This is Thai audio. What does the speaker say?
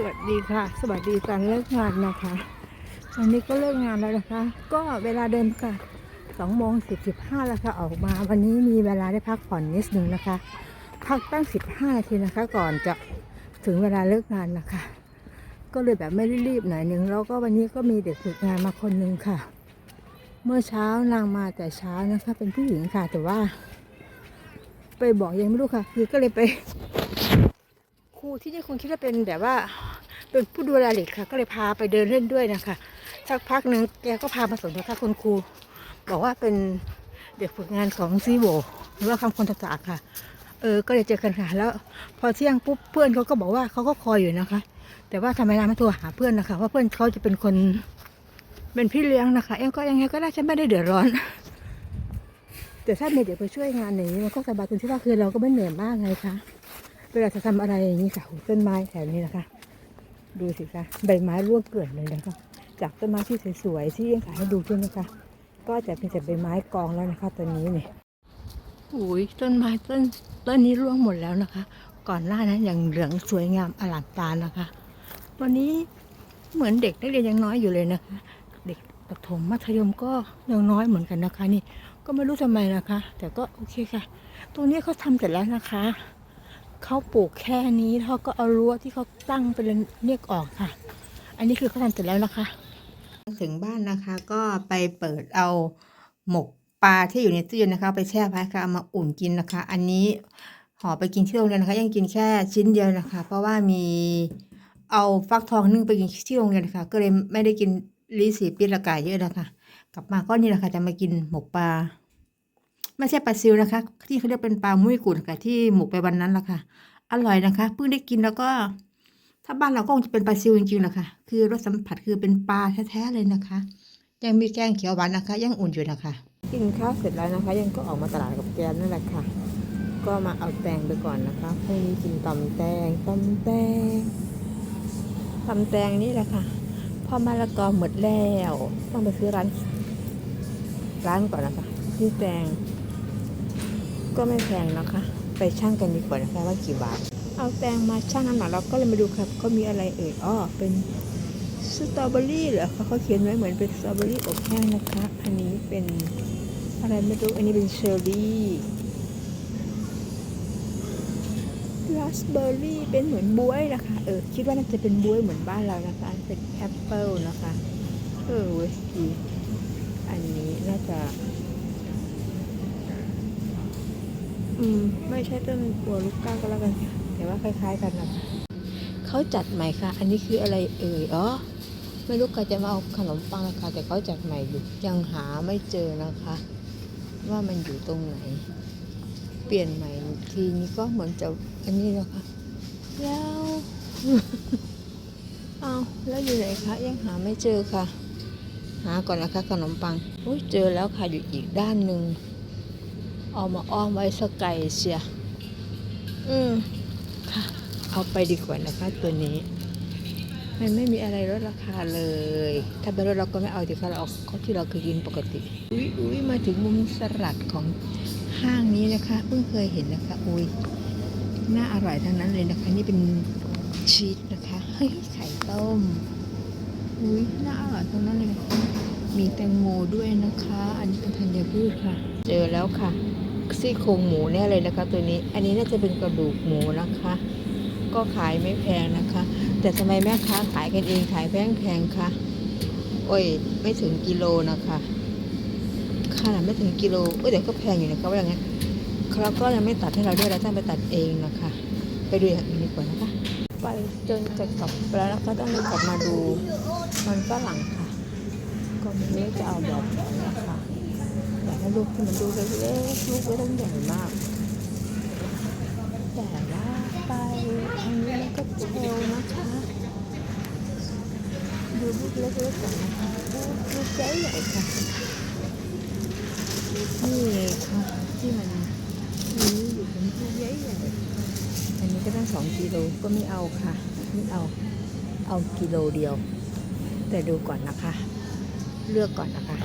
สวัสดีค่ะ สวัสดีการเลิกงานนะคะวันนี้ก็เลิกงานแล้วนะคะ ก็เวลาเดิมค่ะสองโมงสิบสิบห้าแล้วค่ะออกมา วันนี้มีเวลาได้พักผ่อนนิดนึงนะคะ พักตั้งสิบห้านาทีนะคะ ก่อนจะถึงเวลาเลิกงานนะคะ ก็เลยแบบไม่ได้รีบหน่อยหนึ่งแล้วก็วันนี้ก็มีเด็กฝึกงานมาคนหนึงค่ะ เมื่อเช้านางมาแต่เช้านะคะ เป็นผู้หญิงค่ะ แต่ว่า ไปบอกยังไม่รู้ค่ะ คือก็เลยไป ครูที่นี่คงคิดว่าเป็นแบบว่า เป็นผู้ดูแลเด็กค่ะ ก็เลยพาไปเดินเล่นด้วยนะคะสักพักหนึ่งแกก็พามาสนนะคะคุณครู บอกว่าเป็นเด็กฝึกงานของซีโวหรือว่าคำคนตะกค่ะ เออ ก็เลยเจอกันค่ะแล้ว พอเที่ยงปุ๊บเพื่อนเขาก็บอกว่าเขาก็คอยอยู่นะคะ แต่ว่าทำไมนางไม่โทรหาเพื่อนนะคะว่าเพื่อนเขาจะเป็นคนเป็นพี่เลี้ยงนะคะ เอ็งก็ยังไงก็ได้ฉันไม่ได้เดือดร้อน แต่ถ้ามีเด็กไปช่วยงานอย่างนี้มันก็สบายตรงที่ว่าคือเราก็ไม่เหนื่อยมากไงคะ วลาจะทำอะไรอย่างนี้ค่ะต้นไม้แถวนี้นะคะ ดูสิคะใบไม้ร่วงเกลื่อนเลยนะคะ จากต้นไม้ที่สวยๆที่ยังขายให้ดูใช่ไหมคะ ก็จะเป็นแต่ใบไม้กองแล้วนะคะตอนนี้เนี่ยอุ้ยต้นไม้ต้นต้นนี้ร่วงหมดแล้วนะคะ ก่อนหน้านั้นยังเหลืองสวยงามอลามตานะคะ วันนี้เหมือนเด็กนักเรียนยังน้อยอยู่เลยนะคะ เด็กประถมมัธยมก็ยังน้อยเหมือนกันนะคะ นี่ก็ไม่รู้ทำไมนะคะ แต่ก็โอเคค่ะ ตรงนี้เขาทำเสร็จแล้วนะคะ เขาปลูกแค่นี้เขาก็เอารั้วที่เขาตั้งเป็นเรียกออกค่ะ อันนี้คือเขาทำเสร็จแล้วนะคะ ถึงบ้านนะคะก็ไปเปิดเอาหมกปลาที่อยู่ในตู้เย็นนะคะ ไปแช่ไว้ค่ะเอามาอุ่นกินนะคะ อันนี้ห่อไปกินที่โรงเรียนนะคะ ยังกินแค่ชิ้นเดียวนะคะ เพราะว่ามีเอาฟักทองนึ่งไปกินที่โรงเรียนนะคะ ก็เลยไม่ได้กินลีสีปิดละกายเยอะนะคะ กลับมาก็นี่แหละค่ะจะมากินหมกปลา ไม่ใช่ปลาซิวนะคะ ที่เขาเรียกเป็นปลามุ้ยกุ่นค่ะที่หมกไปวันนั้นละค่ะ อร่อยนะคะเพิ่งได้กินแล้วก็ ถ้าบ้านเราก็คงจะเป็นปลาซิวจริงๆนะคะคือรสสัมผัสคือเป็นปลาแท้ๆเลยนะคะ ยังมีแกงเขียวหวานนะคะ ยังอุ่นอยู่นะคะ กินข้าวเสร็จแล้วนะคะ ยังก็ออกมาตลาดกับแกนนั่นแหละค่ะ ก็มาเอาแตงไปก่อนนะคะพรุ่งนี้กินตำแตงตำแตงตำแตงนี่แหละค่ะพอมะละกอหมดแล้ว ต้องไปซื้อร้านร้านก่อนนะคะที่แตง ก็ไม่แพงนะคะ ไปชั่งกันดีกว่านะคะว่ากี่บาท เอาแตงมาชั่งน้ำหนักเราก็เลยมาดูครับเขามีอะไรเอ่ยอ้อเป็นสตรอเบอรี่เหรอเขาเขาเขียนไว้เหมือนเป็นสตรอเบอรี่อบแห้งนะคะ อันนี้เป็นอะไรไม่รู้ อันนี้เป็นเชอร์รี่ราสเบอร์รี่เป็นเหมือนบวยนะคะ เออ คิดว่าน่าจะเป็นบวยเหมือนบ้านเรานะคะ เป็นแอปเปิลนะคะ เออเว้ยดีอันนี้น่าจะ อืม ไม่ใช่ต้นบัวลูกก้าก็แล้วกันค่ะแต่ว่าคล้าย ๆ กันนะคะเขาจัดใหม่ค่ะ อันนี้คืออะไรเอ่ย อ๋อ ไม่รู้ใครจะมาเอาขนมปังนะคะ แต่เขาจัดใหม่อยู่ ยังหาไม่เจอนะคะ ว่ามันอยู่ตรงไหน เปลี่ยนใหม่ทีนี้ก็เหมือนจะอันนี้แล้วค่ะแล้วเอาแล้วอยู่ไหนคะยังหาไม่เจอค่ะ หาก่อนนะคะขนมปังอุ้ยเจอแล้วค่ะอยู่อีกด้านหนึ่ง เอามาอ้อมไว้สกไก่เชีย อืมค่ะ เอาไปดีกว่านะคะตัวนี้ มันไม่มีอะไรลดราคาเลย ถ้าเป็นรถเราก็ไม่เอาดีค่ะเราเอาเขาที่เราเคยกินปกติ อุ้ยอุ้ยมาถึงมุมสลัดของห้างนี้นะคะ เพิ่งเคยเห็นนะคะ อุ้ยน่าอร่อยทั้งนั้นเลยนะคะ นี่เป็นชีสนะคะเฮ้ยไข่ต้มอุ้ยน่าอร่อยทั้งนั้นเลยนะคะมีแตงโมด้วยนะคะ อันนี้เป็นธัญพืชค่ะ เจอแล้วค่ะ ซี่โครงหมูแน่เลยนะคะ ตัวนี้ อันนี้น่าจะเป็นกระดูกหมูนะคะ ก็ขายไม่แพงนะคะ แต่ทำไมแม่ค้าขายกันเองขายแพงแพงๆคะโอ้ยไม่ถึงกิโลนะคะขนาดไม่ถึงกิโลเอ้ยแต่ก็แพงอยู่นะคะว่าอย่างนั้นเขาก็ยังไม่ตัดให้เราด้วยเราต้องไปตัดเองนะคะ ไปดูอย่างอื่นดีกว่านะคะ ไปจนจะกลับไปแล้วนะคะต้องกลับมาดูมันฝรั่งค่ะก็ไม่จะเอาแบบไหนนะคะ อยากให้ลูกที่มันดูเล็กๆลูกไม่ต้องใหญ่มาก แต่ว่าไปอันนี้มันก็เทลนะคะ ดูลูกเล็กๆก่อนนะคะดูดูใหญ่ใหญ่ค่ะ นี่ค่ะที่มันมีอยู่เป็นลูกใหญ่ใหญ่อันนี้ก็ตั้งสองกิโลก็ไม่เอาค่ะ ไม่เอา เอากิโลเดียว แต่ดูก่อนนะคะ เลือกก่อนนะคะ